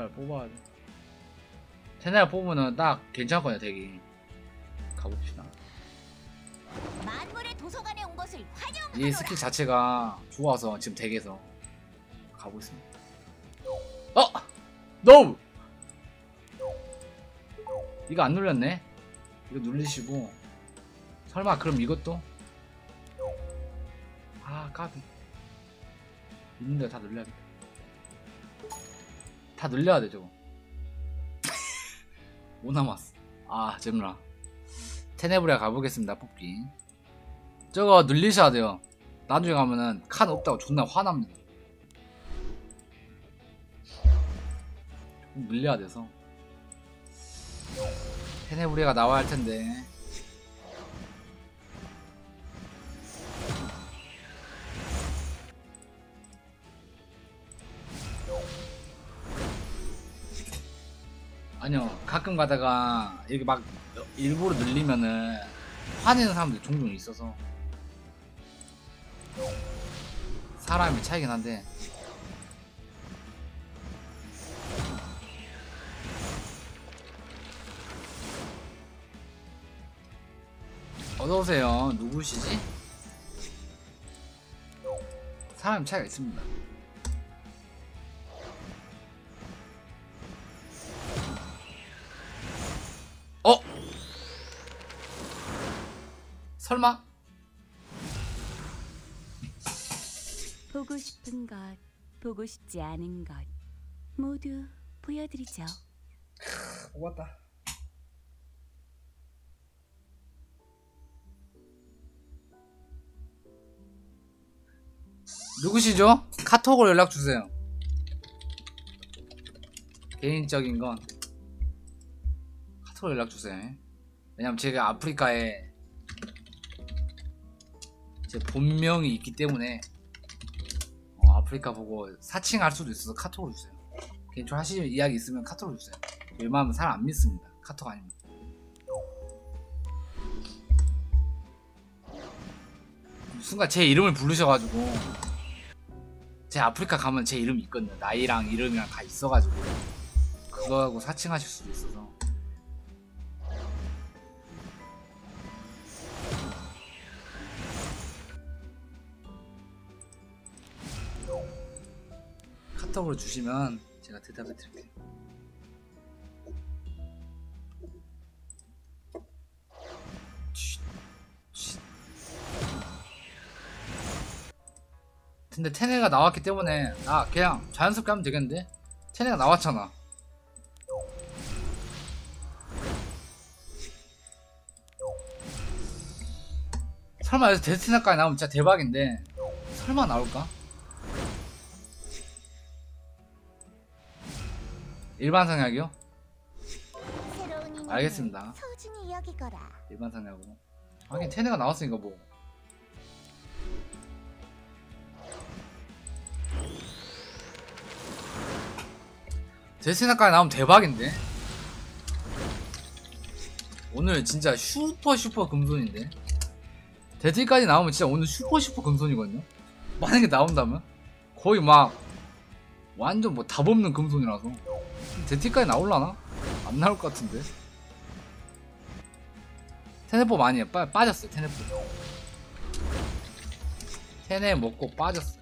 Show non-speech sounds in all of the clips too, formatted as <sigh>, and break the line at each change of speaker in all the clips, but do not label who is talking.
테네발 뽑아야 돼. 테네발 뽑으면은 딱 괜찮거든요, 대기. 가봅시다.
만물의 도서관에 온 것을
이
환영하노라.
스킬 자체가 좋아서 지금 덱에서 가고 있습니다. 어! 노! 이거 안 눌렸네? 이거 눌리시고 설마 그럼 이것도? 아 까비 있는데 다 눌려야겠다 다 눌려야 돼 저거 <laughs> 뭐 남았어 아 잼라 테네브리아 가보겠습니다 뽑기 저거 늘리셔야 돼요. 나중에 가면은 칸 없다고 존나 화납니다. 좀 늘려야 돼서. 테네브리가 나와야 할 텐데. 아니요, 가끔 가다가 이렇게 막 일부러 늘리면은 화내는 사람들이 종종 있어서. 사람이 차이긴 한데 어서오세요 누구시지? 사람 차이가 있습니다 설마?
보고 싶은 것, 보고 싶지 않은 것 모두 보여드리죠.
뽑았다. 누구시죠? 카톡으로 연락 주세요. 개인적인 건 카톡으로 연락 주세요. 왜냐면 제가 아프리카에 제 본명이 있기 때문에 어, 아프리카 보고 사칭할 수도 있어서 카톡으로 주세요. 개인적으로 하시는 이야기 있으면 카톡으로 주세요. 웬만하면 사람 안 믿습니다. 카톡 아니면. 순간 제 이름을 부르셔가지고 제 아프리카 가면 제 이름이 있거든요. 나이랑 이름이랑 다 있어가지고 그거하고 사칭하실 수도 있어서 카톡으로 주시면 제가 대답해 드릴게요. 근데 테네가 나왔기 때문에 나 그냥 자연스럽게 하면 되겠는데 테네가 나왔잖아 설마 여기서 데스티나까지 나오면 진짜 대박인데 설마 나올까? 일반 상약이요? 알겠습니다. 일반 상약으로. 하긴 테네가 나왔으니까 뭐. 데스티나까지 나오면 대박인데? 오늘 진짜 슈퍼 슈퍼 금손인데? 데스티까지 나오면 진짜 오늘 슈퍼 슈퍼 금손이거든요? 만약에 나온다면? 거의 막 완전 뭐 답 없는 금손이라서 데스티까지 나올라나? 안 나올 것 같은데 테네법 아니에요. 빠, 빠졌어요. 테네법. 테네 먹고 빠졌어.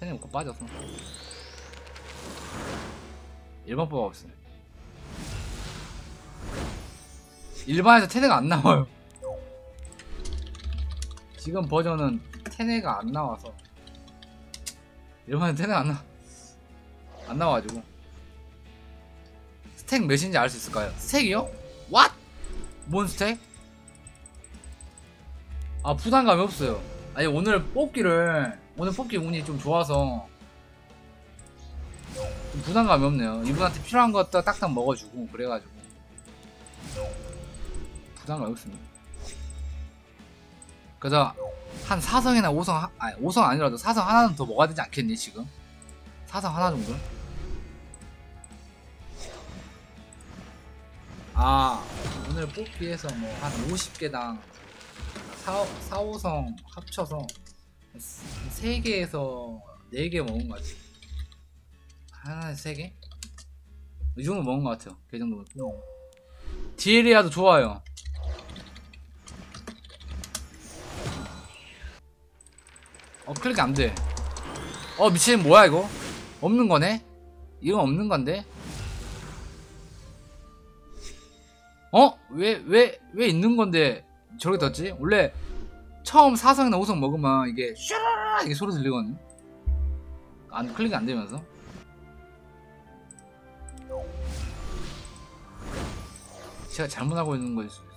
테네 먹고 빠졌어. 일반법 없어요. 일반에서 테네가 안 나와요. 지금 버전은 테네가 안 나와서 일반에 테네 안 나, 안 나와가지고 스택 몇인지 알 수 있을까요? 스택이요? What? 뭔 스택? 아 부담감이 없어요 아니 오늘 뽑기를 오늘 뽑기 운이 좀 좋아서 좀 부담감이 없네요 이분한테 필요한 것도 딱딱 먹어주고 그래가지고 부담감이 없습니다 그래서 한 4성이나 5성 하, 아니 5성 아니라도 4성 하나는 더 먹어야 되지 않겠니 지금? 4성 하나 정도? 아 오늘 뽑기에서 뭐 한 50개당 4, 4, 5성 합쳐서 3개에서 4개 먹은 것 같아요. 하나에 3개? 이 정도 먹은 것 같아요. 그 정도면. 디에리아도 좋아요. 클릭 안 돼. 어, 미친, 뭐야, 이거? 없는 거네? 이건 없는 건데? 어? 왜, 왜, 왜 있는 건데 저렇게 떴지? 원래 처음 4성이나 5성 먹으면 이게 슈라라 이게 소리 들리거든. 안, 클릭이 안 되면서. 제가 잘못하고 있는 있어.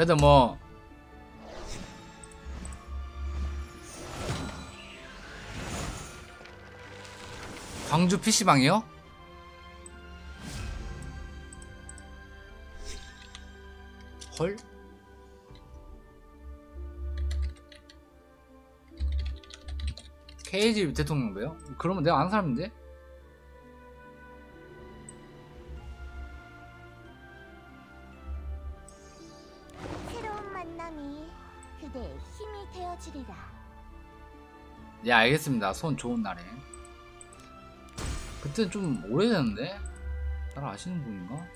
그래도 뭐 광주 PC방이요? 헐? KG 대통령배요? 그러면 내가 아는 사람인데? 예 알겠습니다 손 좋은 날에 그때 좀 오래됐는데? 잘 아시는 분인가?